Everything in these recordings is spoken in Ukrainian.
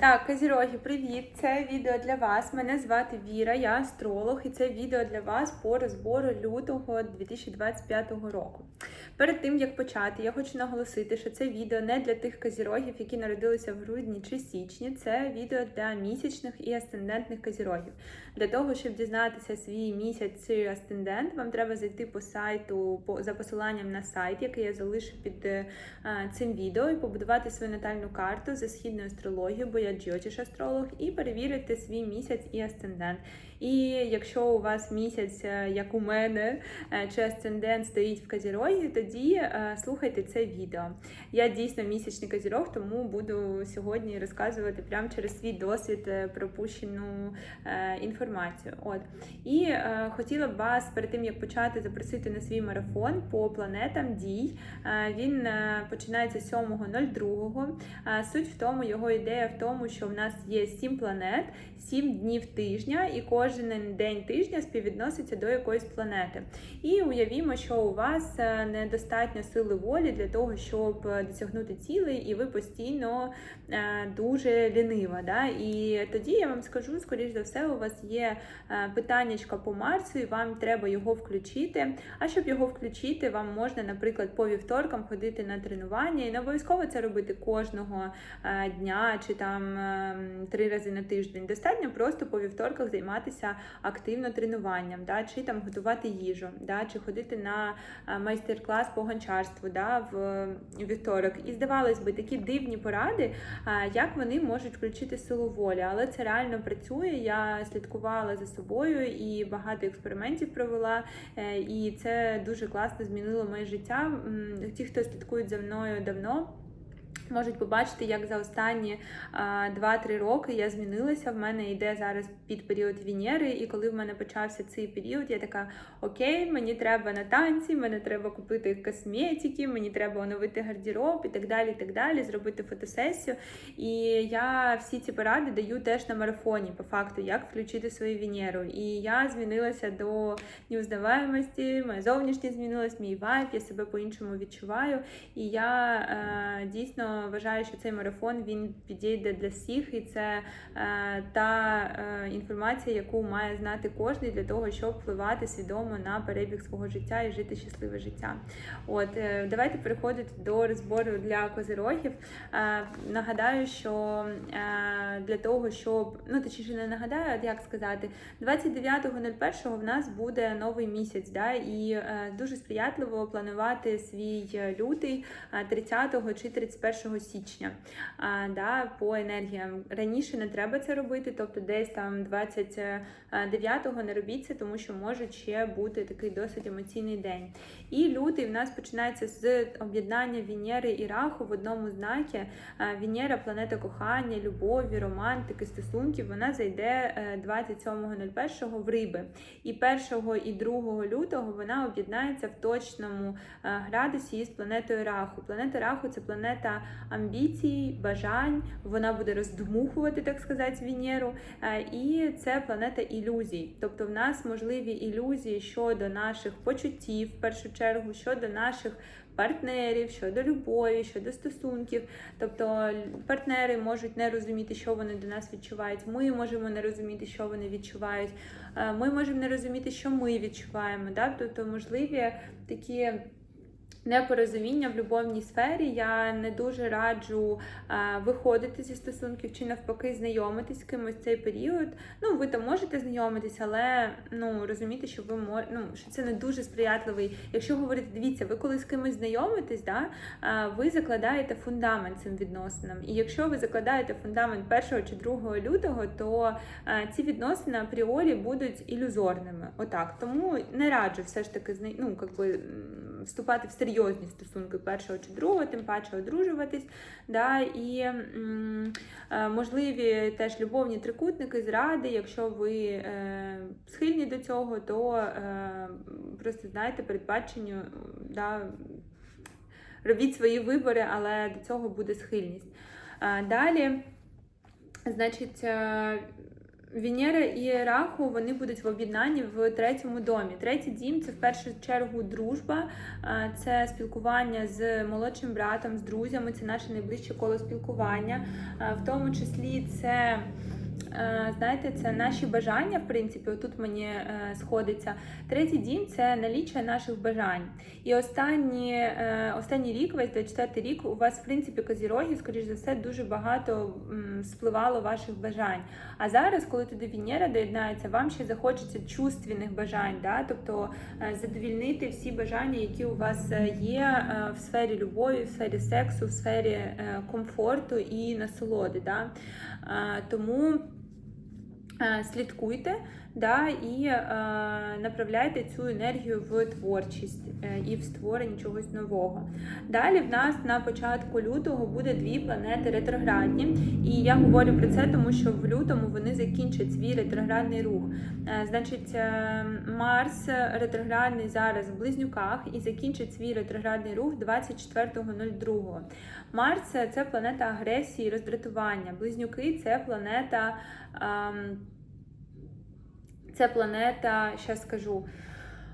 Так, Козіроги, привіт! Це відео для вас. Мене звати Віра, я астролог, і це відео для вас по розбору лютого 2025 року. Перед тим як почати, я хочу наголосити, що це відео не для тих козірогів, які народилися в грудні чи січні. Це відео для місячних і асцендентних козірогів. Для того, щоб дізнатися свій місяць чи асцендент, вам треба зайти по сайту по за посиланням на сайт, який я залишу під е, цим відео, і побудувати свою натальну карту за східною астрологією, бо я джотіш астролог, і перевірити свій місяць і асцендент. І якщо у вас місяць, е, як у мене, е, чи асцендент стоїть в Козірогі, тоді е, слухайте це відео. Я дійсно місячний козірог, тому буду сьогодні розказувати прямо через свій досвід пропущену інформацію. От і хотіла б вас перед тим як почати запросити на свій марафон по планетам дій. Він починається 7.02. Е, Суть в тому, його ідея в тому, що в нас є 7 планет, 7 днів тижня, і кожен день тижня співвідноситься до якоїсь планети. І уявімо, що у вас е, недостатньо сили волі для того, щоб е, досягнути цілей, і ви постійно е, дуже лінива. Да? І тоді я вам скажу, скоріш за все, у вас є питаннячка по Марсу, і вам треба його включити. А щоб його включити, вам можна, наприклад, по вівторкам ходити на тренування, і не обов'язково це робити кожного дня чи там ем, три рази на тиждень. Достатньо просто по вівторках займатися активно тренуванням, да? чи там готувати їжу, да? чи ходити на майстер-клас по гончарству да? в вівторок. І здавалось би, такі дивні поради, як вони можуть включити силу волі. Але це реально працює. Я слідкувала за собою і багато експериментів провела, е, і це дуже класно змінило моє життя. Ті, хто слідкують за мною давно. Можуть побачити, як за останні 2-3 роки я змінилася. В мене йде зараз під період Венери, і коли в мене почався цей період, я така: Окей, мені треба на танці, мені треба купити косметики, мені треба оновити гардероб і так далі. і так далі, Зробити фотосесію. І я всі ці поради даю теж на марафоні, по факту, як включити свою Венеру. І я змінилася до неузнаваємості, моя зовнішність змінилась, мій вайб, я себе по-іншому відчуваю. І я е, дійсно вважаю, що цей марафон він підійде для всіх, і це е, та е, інформація, яку має знати кожен для того, щоб впливати свідомо на перебіг свого життя і жити щасливе життя. От е, давайте переходити до розбору для козирогів. Е, нагадаю, що е, для того, щоб ну точніше не нагадаю, як сказати, 29.01 в нас буде новий місяць, да, і е, дуже сприятливо планувати свій е, лютий 30 чи 31 січня а, да, по енергіям. Раніше не треба це робити, тобто десь там 29-го не робіть це, тому що може ще бути такий досить емоційний день. І лютий в нас починається з об'єднання Венери і Раху в одному знакі. Венера планета кохання, любові, романтики, стосунків. Вона зайде 27.01 в риби. І 1 і 2 лютого вона об'єднається в точному градусі із планетою Раху. Планета Раху це планета амбіцій, бажань. Вона буде роздмухувати, так сказати, Венеру. І це планета ілюзій. Тобто, в нас можливі ілюзії щодо наших почуттів, в першу чергу, щодо наших. Партнерів щодо любові, щодо стосунків, тобто партнери можуть не розуміти, що вони до нас відчувають. Ми можемо не розуміти, що вони відчувають. Ми можемо не розуміти, що ми відчуваємо. Да? Тобто можливі такі. Непорозуміння в любовній сфері я не дуже раджу а, виходити зі стосунків чи навпаки знайомитись з кимось цей період. Ну, ви там можете знайомитись, але ну розумієте, що ви мож... ну, що це не дуже сприятливий. Якщо говорити, дивіться, ви коли з кимось знайомитесь, да, а, ви закладаєте фундамент цим відносинам. І якщо ви закладаєте фундамент 1 чи 2 лютого, то а, ці відносини апріорі будуть ілюзорними. Отак. Тому не раджу все ж таки ну, якби, вступати в серйозні стосунки першого чи другого, тим паче одружуватись. Да, І м, можливі теж любовні трикутники, зради, якщо ви е, схильні до цього, то е, просто знаєте, передбаченню, да, робіть свої вибори, але до цього буде схильність. Далі, значить, Венера і Раху вони будуть в об'єднанні в третьому домі. Третій дім це в першу чергу дружба, це спілкування з молодшим братом, з друзями, це наше найближче коло спілкування. В тому числі це. Е, Знаєте, це наші бажання, в принципі, отут мені е, сходиться. Третій дім це наліччя наших бажань. І останні, е, останній рік, весь 24 рік, у вас, в принципі, козіроги, скоріш за все, дуже багато спливало ваших бажань. А зараз, коли туди Венера доєднається, вам ще захочеться чувственних бажань, да? тобто задовільнити всі бажання, які у вас є в сфері любові, в сфері сексу, в сфері комфорту і насолоди. Да? Тому слідкуйте да, і е, направляйте цю енергію в творчість е, і в створення чогось нового. Далі в нас на початку лютого буде дві планети ретроградні. І я говорю про це, тому що в лютому вони закінчать свій ретроградний рух. Е, Значить, е, Марс ретроградний зараз в близнюках і закінчить свій ретроградний рух 24.02. Марс це планета агресії, роздратування. Близнюки це планета. ем, це планета, ще скажу.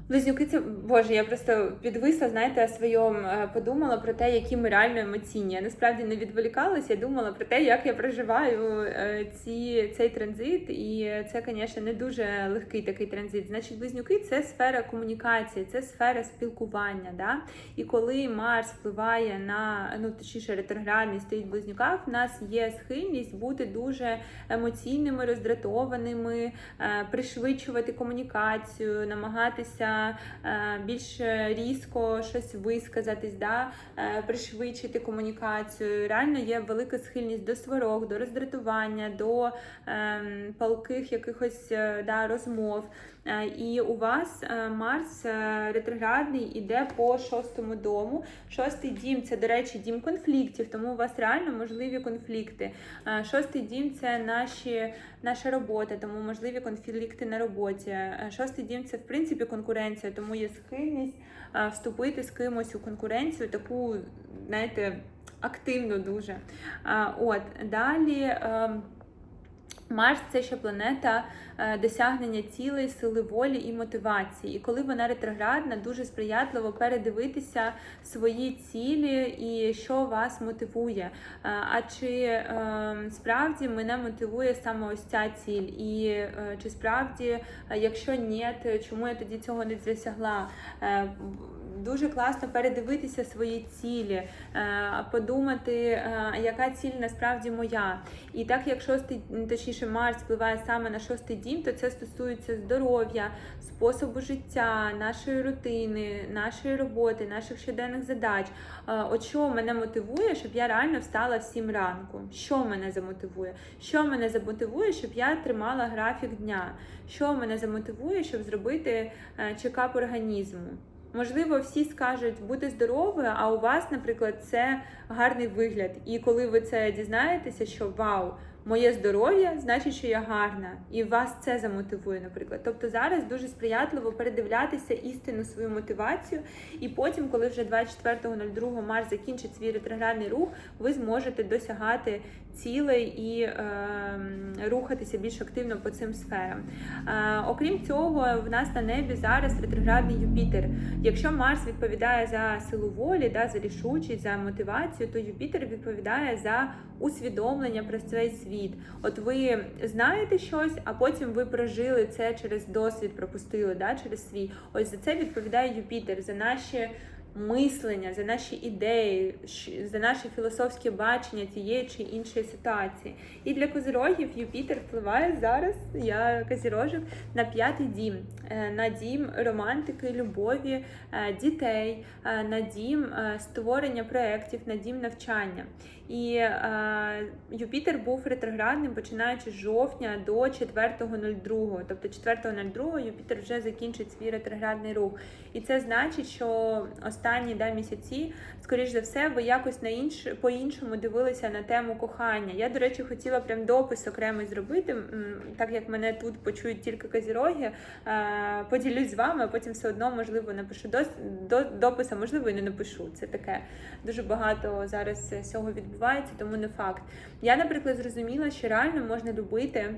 Близнюки, це Боже, я просто підвисла, знаєте, своєму е, подумала про те, які ми реально емоційні. Я насправді не відволікалася, я думала про те, як я проживаю е, ці, цей транзит, і це, звісно, не дуже легкий такий транзит. Значить, близнюки це сфера комунікації, це сфера спілкування. Да? І коли Марс впливає на ну точніше ретроградний стоїть в близнюках, в нас є схильність бути дуже емоційними, роздратованими, е, пришвидшувати комунікацію, намагатися е, більш різко щось висказатись, да? е, пришвидшити комунікацію. Реально є велика схильність до сварок, до роздратування, до ем, палких якихось е, да, розмов. І у вас Марс ретроградний іде по шостому дому. Шостий дім це, до речі, дім конфліктів, тому у вас реально можливі конфлікти. Шостий дім це наші, наша робота, тому можливі конфлікти на роботі. Шостий дім це в принципі конкуренція, тому є схильність вступити з кимось у конкуренцію, таку, знаєте, активну дуже. От далі. Ем, Марс це ще планета е, досягнення цілей, сили волі і мотивації. І коли вона ретроградна, дуже сприятливо передивитися свої цілі і що вас мотивує. Е, А чи е, справді мене мотивує саме ось ця ціль? І е, чи справді, якщо ні, то чому я тоді цього не досягла? Дуже класно передивитися свої цілі, е, подумати, е, яка ціль насправді моя. І так як шостий, точніше, Марс впливає саме на шостий дім, то це стосується здоров'я, способу життя, нашої рутини, нашої роботи, наших щоденних задач. Е, От що мене мотивує, щоб я реально встала в 7 ранку? Що мене замотивує? Що мене замотивує, щоб я тримала графік дня? Що мене замотивує, щоб зробити чекап організму? Можливо, всі скажуть бути здоровою, а у вас, наприклад, це гарний вигляд. І коли ви це дізнаєтеся, що вау, моє здоров'я, значить, що я гарна, і вас це замотивує, наприклад. Тобто зараз дуже сприятливо передивлятися істинну свою мотивацію, і потім, коли вже 24.02 Марс закінчить свій ретроградний рух, ви зможете досягати цілей і е, рухатися більш активно по цим сферам. Е, окрім цього, в нас на небі зараз ретроградний Юпітер. Якщо Марс відповідає за силу волі, да, за рішучість, за мотивацію, то Юпітер відповідає за усвідомлення про цей світ. От ви знаєте щось, а потім ви прожили це через досвід, пропустили да, через свій. Ось за це відповідає Юпітер, за наші мислення, за наші ідеї, за наше філософське бачення тієї чи іншої ситуації. І для козирогів Юпітер впливає зараз, я козирожик, на п'ятий дім, е, на дім романтики, любові, е, дітей, е, на дім створення проєктів, на дім навчання. І Юпітер був ретроградним починаючи з жовтня до 4.02. Тобто 4.02 Юпітер вже закінчить свій ретроградний рух. І це значить, що останні да, місяці, скоріш за все, ви якось на інш... по-іншому дивилися на тему кохання. Я, до речі, хотіла прям допис окремий зробити, так як мене тут почують тільки казіроги. Е, поділюсь з вами, а потім все одно, можливо, напишу до... допис, а можливо, і не напишу. Це таке дуже багато зараз цього відбувається, тому не факт. Я, наприклад, зрозуміла, що реально можна любити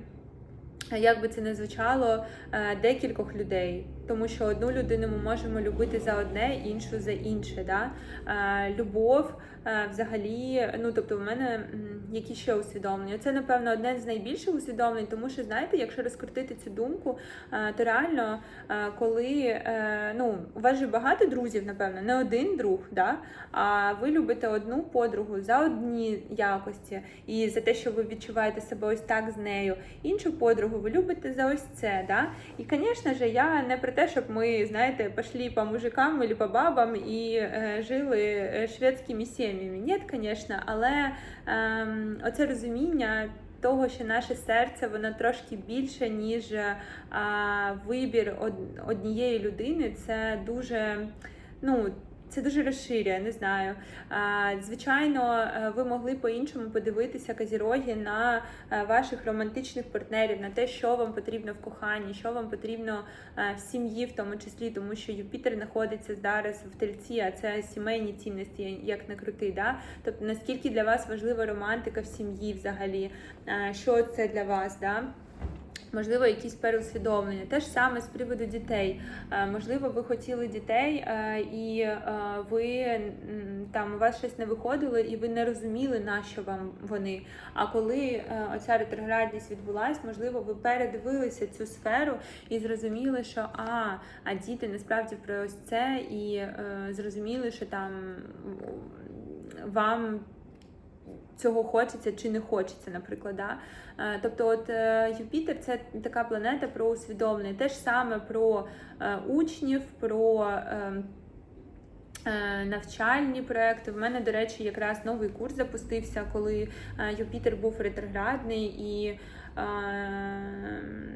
як би це не звучало, е, декількох людей, тому що одну людину ми можемо любити за одне, іншу за інше. Да? Е, Любов е, взагалі, ну тобто, в мене які ще усвідомлення. Це, напевно, одне з найбільших усвідомлень, тому що, знаєте, якщо розкрутити цю думку, е, то реально, коли ну, у вас же багато друзів, напевно, не один друг, да? а ви любите одну подругу за одні якості, і за те, що ви відчуваєте себе ось так з нею, іншу подругу ви любите за ось це. Да? І, звісно ж, я не про те, щоб ми, знаєте, пішли по мужикам або по бабам і е, жили е, шведськими сім'ями. Ні, звісно, але е, оце розуміння. Того, що наше серце воно трошки більше, ніж а, вибір од- однієї людини, це дуже ну. Це дуже розширює, не знаю. Звичайно, е, ви могли по-іншому подивитися казіроги на е, ваших романтичних партнерів, на те, що вам потрібно в коханні, що вам потрібно е, в сім'ї, в тому числі, тому що Юпітер знаходиться зараз в тельці, а це сімейні цінності, як не крути. Да? Тобто наскільки для вас важлива романтика в сім'ї взагалі, що це для вас? Да? Можливо, якісь переусвідомлення. Те ж саме з приводу дітей. Е, Можливо, ви хотіли дітей, е, і е, ви там у вас щось не виходило, і ви не розуміли, на що вам вони. А коли оця ретроградність відбулась, можливо, ви передивилися цю сферу і зрозуміли, що а, а діти насправді про ось це, і зрозуміли, що там вам цього хочеться чи не хочеться, наприклад. Да? Е, Тобто, от е, Юпітер це така планета про усвідомлення, те ж саме про е, учнів, про е, е, навчальні проекти. В мене, до речі, якраз новий курс запустився, коли Юпітер був ретроградний і.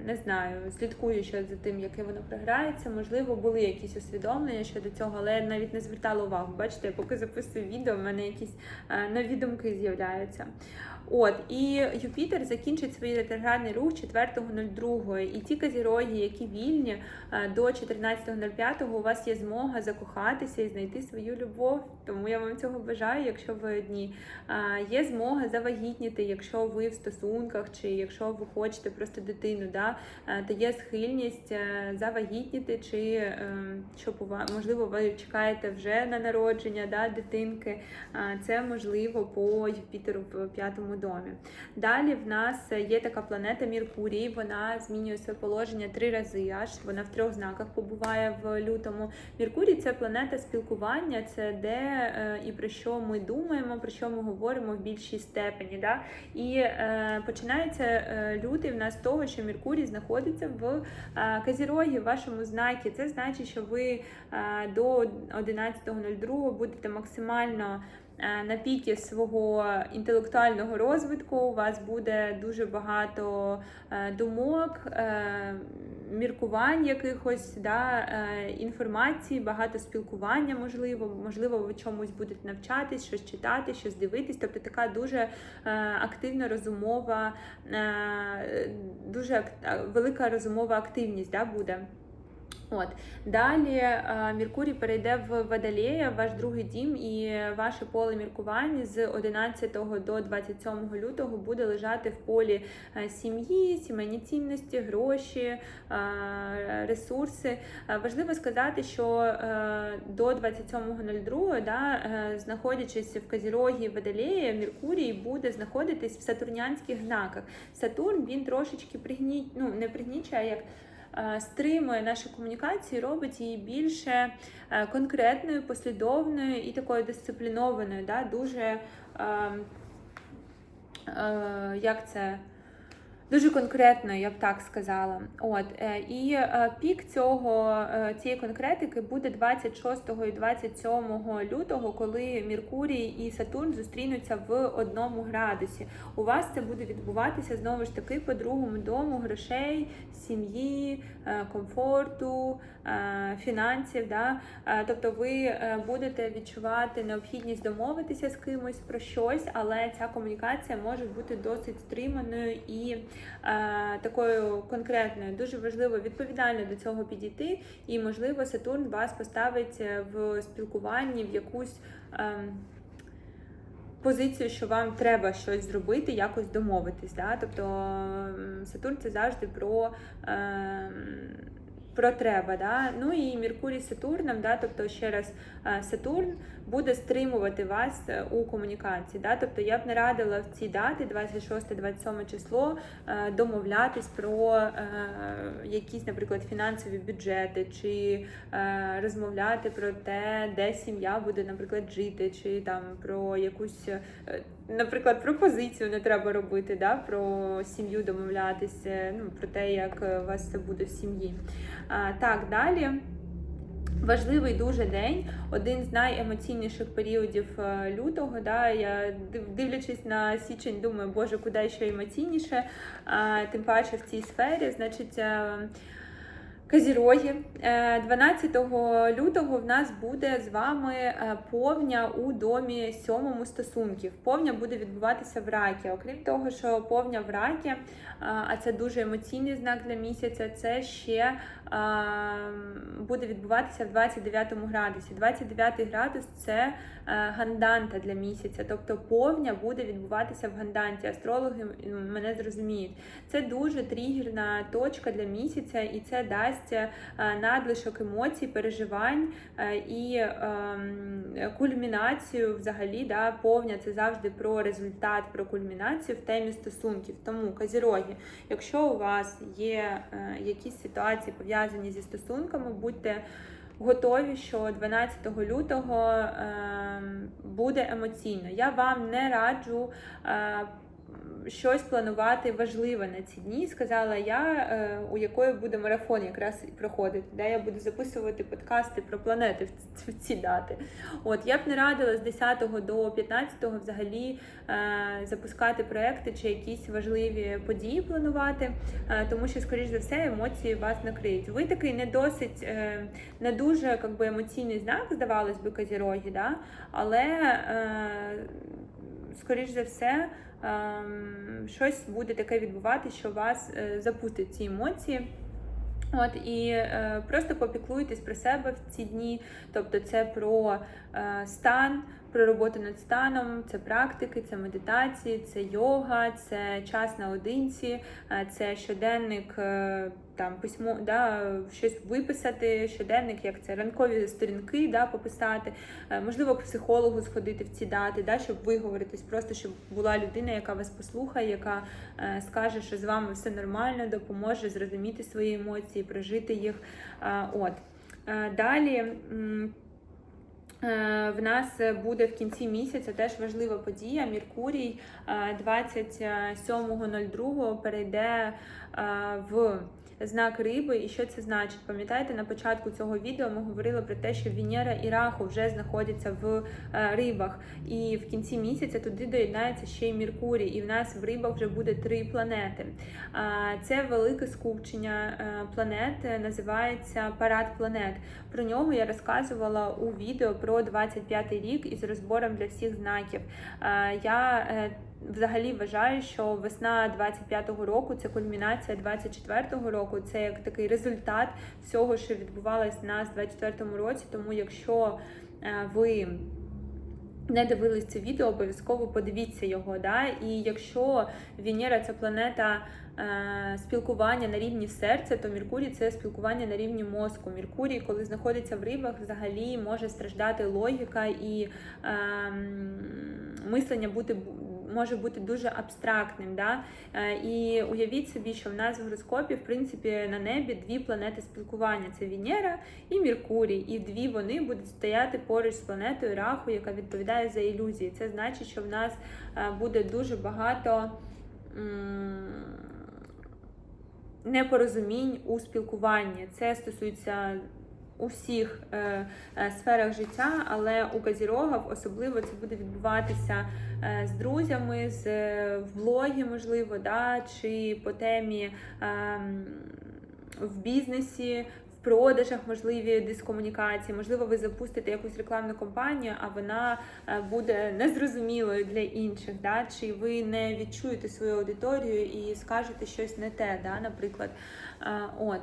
Не знаю, слідкуючи за тим, яке воно програється. Можливо, були якісь усвідомлення щодо цього, але я навіть не звертала увагу. Бачите, я поки записую відео, в мене якісь е, нові думки з'являються. От і Юпітер закінчить свій ретроградний рух 4.02. І ті казіроги, які вільні е, до 14.05, у вас є змога закохатися і знайти свою любов. Тому я вам цього бажаю, якщо ви одні. Є змога завагітніти, якщо ви в стосунках, чи якщо ви хочете просто дитину, да, е, то є схильність е, завагітніти, чи щоб у вас, можливо, ви чекаєте вже на народження да, дитинки. Це можливо по Юпітеру в п'ятому домі. Далі в нас є така планета Меркурій. Вона змінює своє положення три рази. Аж вона в трьох знаках побуває в лютому. Меркурій це планета спілкування, це де е, і про що ми думаємо, про що ми говоримо в більшій степені. Да? І е, починається е, лютий в нас з того, що Меркурій знаходиться в е, Казірогі, в вашому знакі. Це значить, що ви до 11.02 будете максимально на пікі свого інтелектуального розвитку. У вас буде дуже багато е, думок, е, міркувань якихось, да, е, інформації, багато спілкування, можливо, можливо, ви чомусь будете навчатись, щось читати, щось дивитись. Тобто така дуже е, активна розумова, е, дуже велика розумова активність да, буде. От далі е, Меркурій перейде в Водолея, ваш другий дім, і ваше поле міркувань з 11 до 27 лютого буде лежати в полі е, сім'ї, сімейні цінності, гроші, е, ресурси. Важливо сказати, що до 27.02, да, знаходячись в Казірогі Водолея, Меркурій буде знаходитись в сатурнянських знаках. Сатурн він трошечки пригні... ну, не пригнічує, а як стримує нашу комунікацію, робить її більше е, конкретною, послідовною і такою дисциплінованою. Да? Дуже е, е, як це? Дуже конкретно, я б так сказала. От е, і е, пік цього е, цієї конкретики буде 26 і 27 лютого, коли Меркурій і Сатурн зустрінуться в одному градусі. У вас це буде відбуватися знову ж таки по другому дому грошей, сім'ї, комфорту, фінансів. Да? Тобто ви будете відчувати необхідність домовитися з кимось про щось, але ця комунікація може бути досить стриманою і такою конкретною. Дуже важливо відповідально до цього підійти, і можливо Сатурн вас поставить е, в спілкуванні в якусь. ем, позицію, що вам треба щось зробити, якось домовитись. Да? Тобто Сатурн це завжди про. Е, про треба, да? ну і Меркурій з Сатурном, да? тобто ще раз е, Сатурн буде стримувати вас е, у комунікації. Да? Тобто я б не радила в ці дати, 26-27 число, е, домовлятись про е, якісь, наприклад, фінансові бюджети, чи розмовляти про те, де сім'я буде, наприклад, жити, чи там про якусь, наприклад, пропозицію не треба робити, да? про сім'ю домовлятися, ну, про те, як у вас це буде в сім'ї. А, Так, далі. Важливий дуже день, один з найемоційніших періодів е, лютого. Да, Я дивлячись на січень, думаю, боже, куди ще емоційніше, а, тим паче в цій сфері, значить. е, Казіроги, Е, 12 лютого в нас буде з вами е, повня у домі сьомому стосунків. Повня буде відбуватися в ракі. Окрім того, що повня в ракі, е, а це дуже емоційний знак для місяця. Це ще е, буде відбуватися в 29 градусі. 29 градус це е, ганданта для місяця, тобто повня буде відбуватися в ганданті. Астрологи мене зрозуміють. Це дуже тригерна точка для місяця, і це дасть е, надлишок емоцій, переживань е, і ем, кульмінацію взагалі. Да, повня це завжди про результат, про культмінацію в темі стосунків. Тому казіроги, якщо у вас є якісь ситуації пов'язані зі стосунками, будьте. Готові, що 12 лютого ем, буде емоційно. Я вам не раджу е, щось планувати важливе на ці дні. Сказала я, е, у якої буде марафон якраз проходити, де я буду записувати подкасти про планети в ці дати. От я б не радила з 10 до 15 взагалі е, запускати проекти чи якісь важливі події планувати, е, тому що, скоріш за все, емоції вас накриють. Ви такий не досить не дуже би, емоційний знак, здавалось би, казірогі, да? але скоріш за все. Ем, Щось буде таке відбувати, що вас е, запустить ці емоції. От і е, просто попіклуйтесь про себе в ці дні. Тобто, це про е, стан, про роботу над станом, це практики, це медитації, це йога, це час наодинці, е, це щоденник, е, там письмо, да, щось виписати, щоденник, як це ранкові сторінки, да, пописати. Е, можливо, психологу сходити в ці дати, да, щоб виговоритись, просто щоб була людина, яка вас послухає, яка скаже, що з вами все нормально, допоможе зрозуміти свої емоції, прожити їх. От. Далі. Е, В нас буде в кінці місяця теж важлива подія. Міркурій е, 27.02 перейде е, в знак риби. І що це значить? Пам'ятаєте, на початку цього відео ми говорили про те, що Венера і Раху вже знаходяться в е, рибах, і в кінці місяця туди доєднається ще й Меркурій, і в нас в рибах вже буде три планети. Це велике скупчення е, планет, е, називається Парад планет. Про нього я розказувала у відео про 25-й рік із розбором для всіх знаків. Я взагалі вважаю, що весна 25-го року це кульмінація 24-го року, це як такий результат всього, що відбувалось в 24-му році. Тому якщо е, ви не дивились це відео, обов'язково подивіться його. Да? І якщо Венера це планета е, спілкування на рівні серця, то Меркурій це спілкування на рівні мозку. Меркурій, коли знаходиться в рибах, взагалі може страждати логіка і е, мислення бути може бути дуже абстрактним. Да? Е, І уявіть собі, що в нас в гороскопі, в принципі, на небі дві планети спілкування: це Венера і Меркурій. І дві вони будуть стояти поруч з планетою Раху, яка відповідає за ілюзії. Це значить, що в нас е, буде дуже багато. Непорозумінь у спілкуванні. Це стосується у всіх е, е, сферах життя, але у Казірогів особливо це буде відбуватися е, з друзями, з е, в можливо, да, чи по темі е, в бізнесі. Продажах можливі дискомунікації, можливо, ви запустите якусь рекламну кампанію, а вона е, буде незрозумілою для інших, да? чи ви не відчуєте свою аудиторію і скажете щось не те, да? наприклад. Е, От.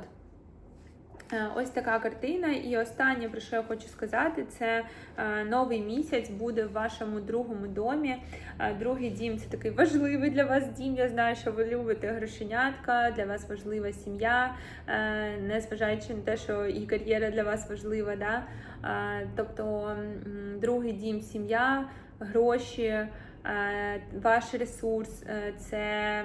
Е, Ось така картина. І останнє, про що я хочу сказати, це е, новий місяць буде в вашому другому домі. Е, Другий дім це такий важливий для вас дім. Я знаю, що ви любите грошенятка, для вас важлива сім'я, незважаючи на те, що і кар'єра для вас важлива. Да? Тобто другий дім сім'я, гроші. Е, Ваш ресурс, е, це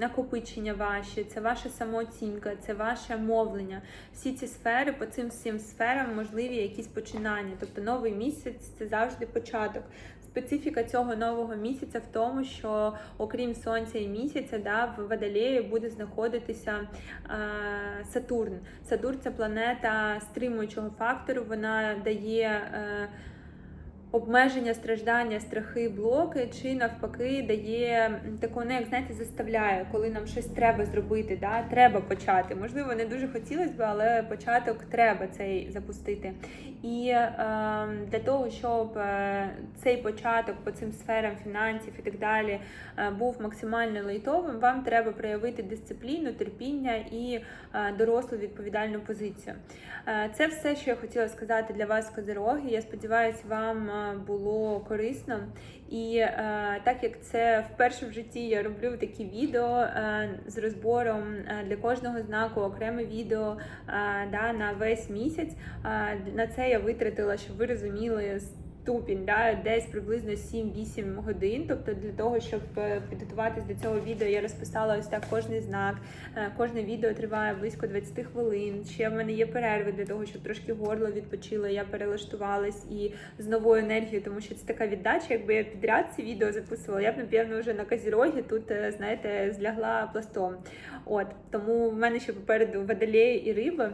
накопичення ваші, це ваша самооцінка, це ваше мовлення. Всі ці сфери, по цим всім сферам можливі якісь починання. Тобто новий місяць це завжди початок. Специфіка цього нового місяця в тому, що окрім сонця і місяця, да, в Водолеї буде знаходитися е, Сатурн. Сатурн це планета стримуючого фактору. Вона дає. Е, обмеження, страждання, страхи, блоки, чи навпаки дає таку, ну, як знаєте, заставляє, коли нам щось треба зробити, да? треба почати. Можливо, не дуже хотілося б, але початок треба цей запустити. І е, для того, щоб е, цей початок по цим сферам фінансів і так далі е, був максимально лайтовим, вам треба проявити дисципліну, терпіння і е, дорослу відповідальну позицію. Це все, що я хотіла сказати для вас, козироги. Я сподіваюся, вам було корисно. І е, так як це вперше в житті я роблю такі відео е, з розбором е, для кожного знаку, окреме відео е, да, на весь місяць. Е, на це я витратила, щоб ви розуміли. Ступінь, да, десь приблизно 7-8 годин. Тобто для того, щоб е, підготуватись до цього відео, я розписала ось так кожний знак. Е, Кожне відео триває близько 20 хвилин. Ще в мене є перерви для того, щоб трошки горло відпочило. Я перелаштувалась і з новою енергією, тому що це така віддача. Якби я підряд ці відео записувала, я б напевно вже на казірогі тут, е, знаєте, злягла пластом. От тому в мене ще попереду водолеї і риби.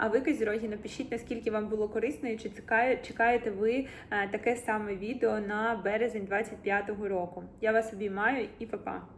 А ви казірогі, напишіть, наскільки вам було корисно, і чи чекаєте ви таке саме відео на березень 25-го року. Я вас обіймаю і па-па!